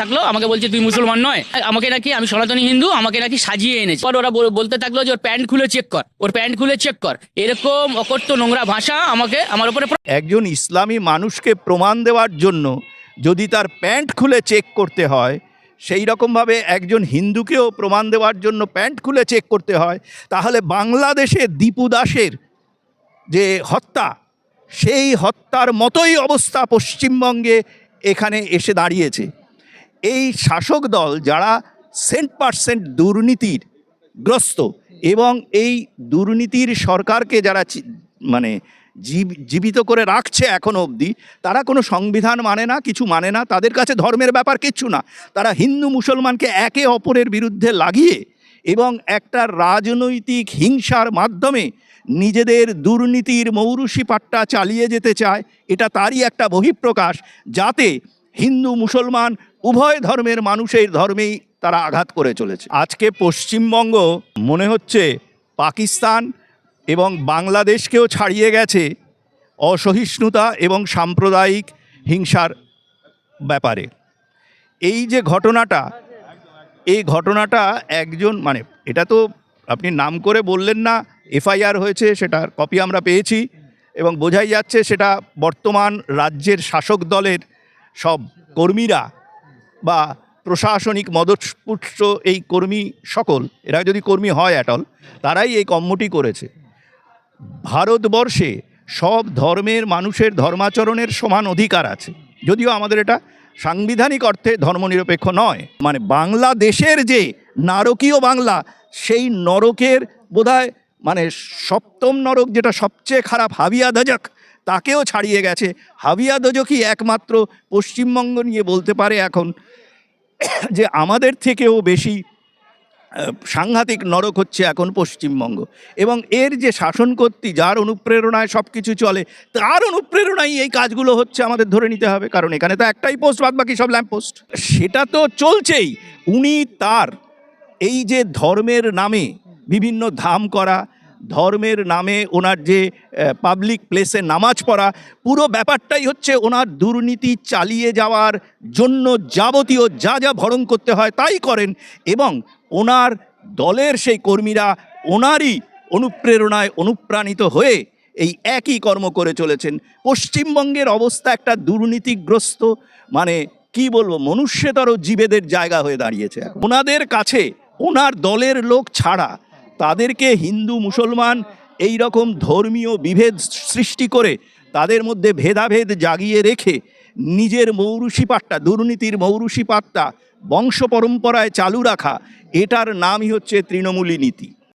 থাকল, আমাকে বলছে, তুই মুসলমান নয়। আমাকে নাকি, আমি সনাতনী হিন্দু, আমাকে নাকি সাজিয়ে এনেছে। পর ওরা বলতে থাকল যে ওর প্যান্ট খুলে চেক কর। ওর প্যান্ট খুলে চেক কর। এরকম অকর্ত নোংরা ভাষা আমাকে, আমার উপরে একজন ইসলামী মানুষকে প্রমাণ দেওয়ার জন্য যদি তার প্যান্ট খুলে চেক করতে হয়, সেই রকমভাবে একজন হিন্দুকেও প্রমাণ দেওয়ার জন্য প্যান্ট খুলে চেক করতে হয়, তাহলে বাংলাদেশে দীপু দাসের যে হত্যা, সেই হত্যার মতোই অবস্থা পশ্চিমবঙ্গে এখানে এসে দাঁড়িয়েছে। এই শাসক দল যারা সেন্ট পার্সেন্ট দুর্নীতির গ্রস্ত এবং এই দুর্নীতির সরকারকে যারা মানে জীব- জীবিত করে রাখছে এখনও অবধি, তারা কোনো সংবিধান মানে না, কিছু মানে না, তাদের কাছে ধর্মের ব্যাপার কিচ্ছু না। তারা হিন্দু মুসলমানকে একে অপরের বিরুদ্ধে লাগিয়ে এবং একটা রাজনৈতিক হিংসার মাধ্যমে নিজেদের দুর্নীতির মৌরুষি পাট্টা চালিয়ে যেতে চায়, এটা তারই একটা বহিঃপ্রকাশ, যাতে হিন্দু মুসলমান উভয় ধর্মের মানুষের ধর্মেই তারা আঘাত করে চলেছে। আজকে পশ্চিমবঙ্গ মনে হচ্ছে পাকিস্তান এবং বাংলাদেশকেও ছাড়িয়ে গেছে অসহিষ্ণুতা এবং সাম্প্রদায়িক হিংসার ব্যাপারে। এই যে ঘটনাটা, এই ঘটনাটা একজন মানে এটা তো আপনি নাম করে বললেন না, এফআইআর হয়েছে সেটার কপি আমরা পেয়েছি এবং বোঝাই যাচ্ছে সেটা বর্তমান রাজ্যের শাসক দলের সব কর্মীরা বা প্রশাসনিক মদতপুষ্ট এই কর্মী সকল, এরা যদি কর্মী হয় অ্যাটল তারাই এই কম্মটি করেছে। ভারতবর্ষে সব ধর্মের মানুষের ধর্মাচরণের সমান অধিকার আছে। যদিও আমাদের এটা সাংবিধানিক অর্থে ধর্মনিরপেক্ষ নয়। মানে বাংলাদেশের যে নারকীয় বাংলা, সেই নরকের বোধহয় মানে সপ্তম নরক যেটা সবচেয়ে খারাপ, হাবিয়া দজক, তাকেও ছাড়িয়ে গেছে। হাবিয়া দজকই একমাত্র পশ্চিমবঙ্গ নিয়ে বলতে পারে এখন। যে আমাদের থেকেও বেশি সাংঘাতিক নরক হচ্ছে এখন পশ্চিমবঙ্গ। এবং এর যে শাসন কর্তৃ যার অনুপ্রেরণায় সব কিছু চলে, তার অনুপ্রেরণায় এই কাজগুলো হচ্ছে আমাদের ধরে নিতে হবে। কারণ এখানে তো একটাই পোস্ট বাদ বাকি সব ল্যাম্প পোস্ট সেটা তো চলছেই। উনি তার এই যে ধর্মের নামে বিভিন্ন ধাম করা ধর্মের নামে ওনার যে পাবলিক প্লেসে নামাজ পড়া, পুরো ব্যাপারটাই হচ্ছে ওনার দুর্নীতি চালিয়ে যাওয়ার জন্য যাবতীয় যা যা ভরণ করতে হয় তাই করেন এবং ওনার দলের সেই কর্মীরা ওনারই অনুপ্রেরণায় অনুপ্রাণিত হয়ে এই একই কর্ম করে চলেছেন। পশ্চিমবঙ্গের অবস্থা একটা দুর্নীতিগ্রস্ত মানে কি বলব, মনুষ্যতর জীবেদের জায়গা হয়ে দাঁড়িয়েছে। ওনাদের কাছে, ওনার দলের লোক ছাড়া তাদেরকে হিন্দু, মুসলমান এই রকম ধর্মীয় বিভেদ সৃষ্টি করে তাদের মধ্যে ভেদাভেদ জাগিয়ে রেখে নিজের মৌরুষি পাট্টা দুর্নীতির মৌরুষি পাট্টা বংশ পরম্পরায় চালু রাখা, এটার নামই হচ্ছে তৃণমূলী নীতি।